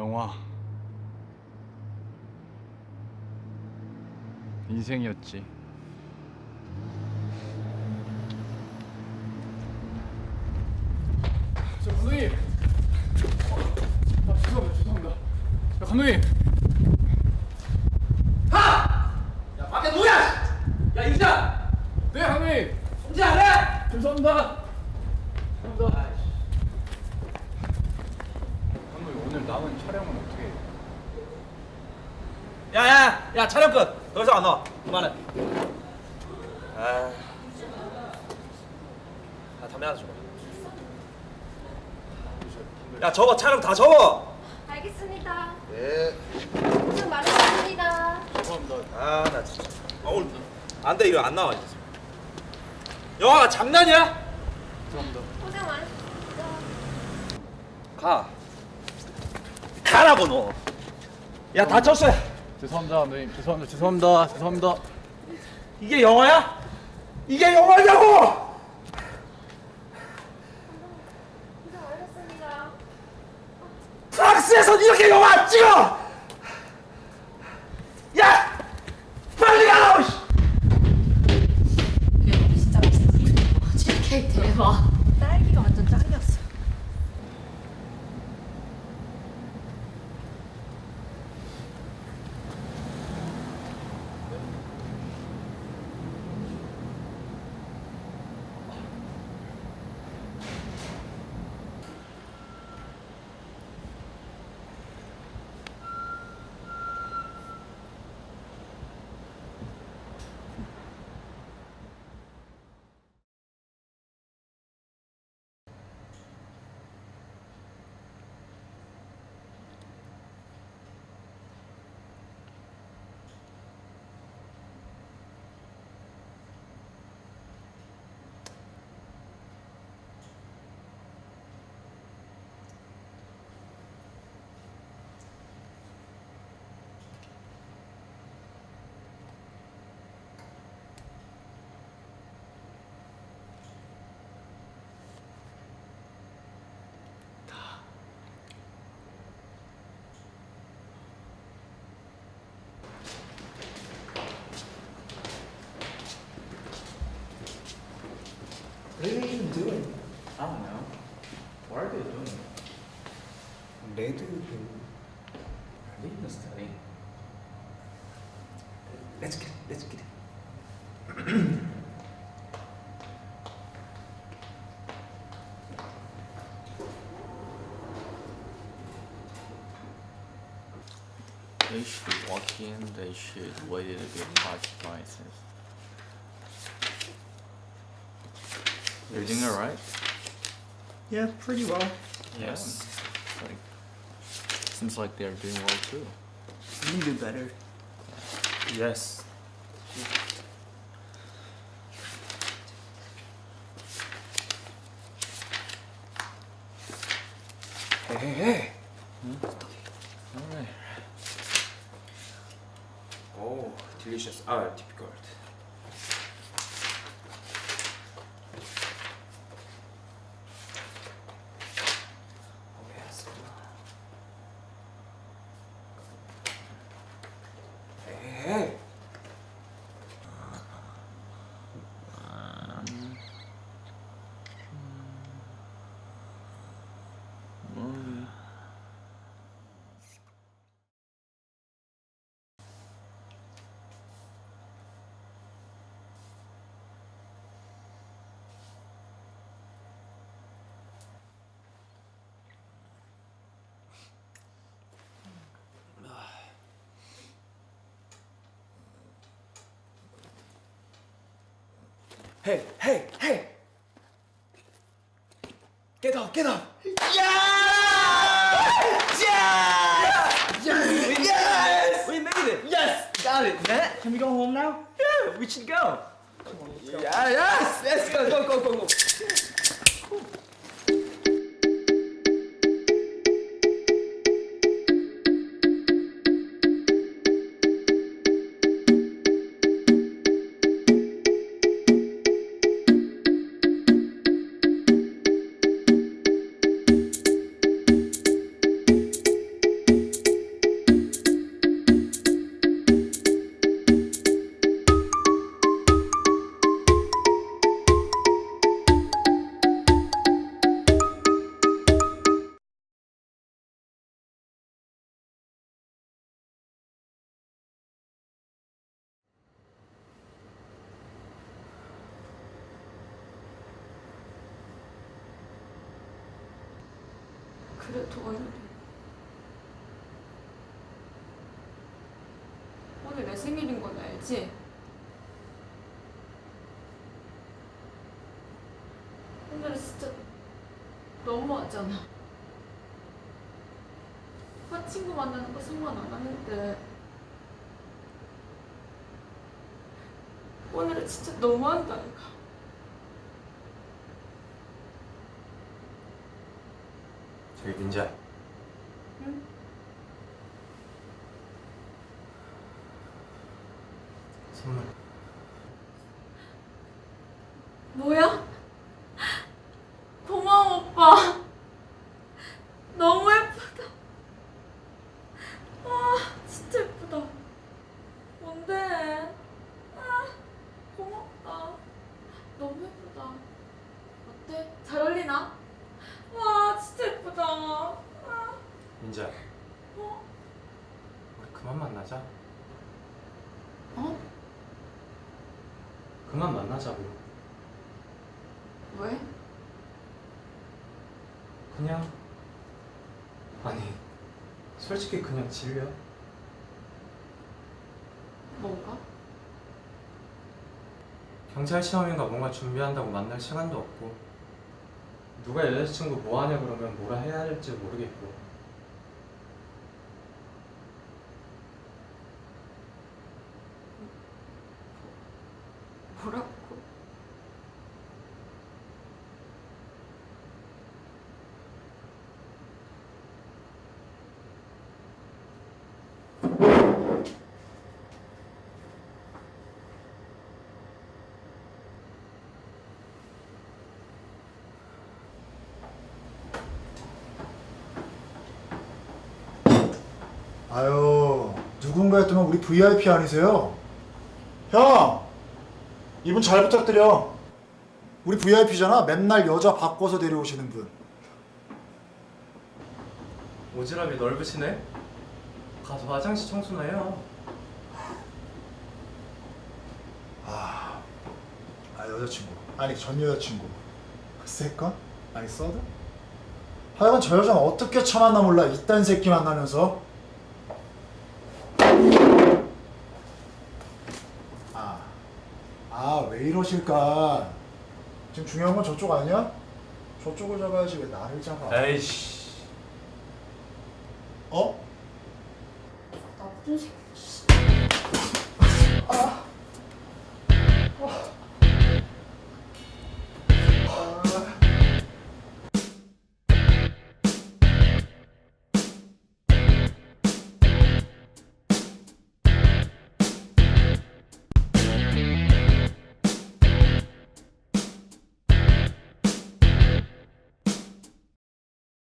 영화 인생이었지. 저 감독님. 아, 죄송합니다. 죄송합니다. 야, 감독님. 야 밖에 누구야? 야 유자! 네, 감독님. 성지 안 해? 죄송합니다. 죄송합니다. 감독님 오늘 남은 촬영은 어떻게? 해요? 야야 야 촬영 끝. 더 이상 안 나와. 그만해. 아, 아 담배 하나 줘봐. 야 저거 촬영 다 접어. 알겠습니다. 예. 고생 많으셨습니다. 죄송합니다. 아 나 진짜. 아 오늘 안돼 이거 안 나와 진짜. 영화가 장난이야? 죄송합니다. 고생 많으셨습니다. 가. 가라고 너. 야 다쳤어. 죄송합니다, 감독님. 죄송합니다. 죄송합니다. 죄송합니다. 이게 영화야? 이게 영화냐고! 프랑스에서 이렇게 영화 찍어! 야! 빨리! 씨! 이게 진짜 맛있어. 치즈케이크 대박. Let's get. it. Let's get. it. They should walk in. They should wait a bit five devices. You're doing alright. Yeah, pretty well. Yes. Like, seems like they're doing well too. You can do better. Yes. Hey, hey, hey. Alright. Oh, delicious. Ah, difficult. Hey, hey, hey. Hey! Get up, get up! Yes! We made it! Yes! Got it! Matt, can we go home now? Yeah, we should go. Yeah, yes! Let's go, go, go, go, go! 그래도 오늘 오늘 내 생일인 건 알지? 오늘은 진짜 너무하잖아. 과 친구 만나는 거 상관 안 하는데 오늘은 진짜 너무한다니까. 저기 민지야. 응? 선물. 뭐야? 고마워 오빠. 너무 예쁘다. 와 진짜 예쁘다. 뭔데? 아 고맙다. 너무 예쁘다. 어때? 잘 어울리나? 와 진짜 예쁘다. 아, 민지야. 어? 우리 그만 만나자. 어? 그만 만나자고. 왜? 그냥 아니 솔직히 그냥 질려. 뭐가? 경찰 시험인가 뭔가 준비한다고 만날 시간도 없고 누가 여자친구 뭐 하냐 그러면 뭐라 해야 할지 모르겠고 뭐라고? 아유, 누군가 했더만 우리 VIP 아니세요? 형! 이분 잘 부탁드려. 우리 VIP잖아. 맨날 여자 바꿔서 데려오시는 분. 오지랖이 넓으시네? 가서 화장실 청소나 해요 아, 아 여자친구. 아니 전 여자친구. 세건? 아니 서드? 하여간 저 여자는 어떻게 참았나 몰라. 이딴 새끼 만나면서. 아, 이러실까? 지금 중요한 건 저쪽 아니야? 저쪽을 잡아야지 왜 나를 잡아? 에이씨 어? 나쁜 새끼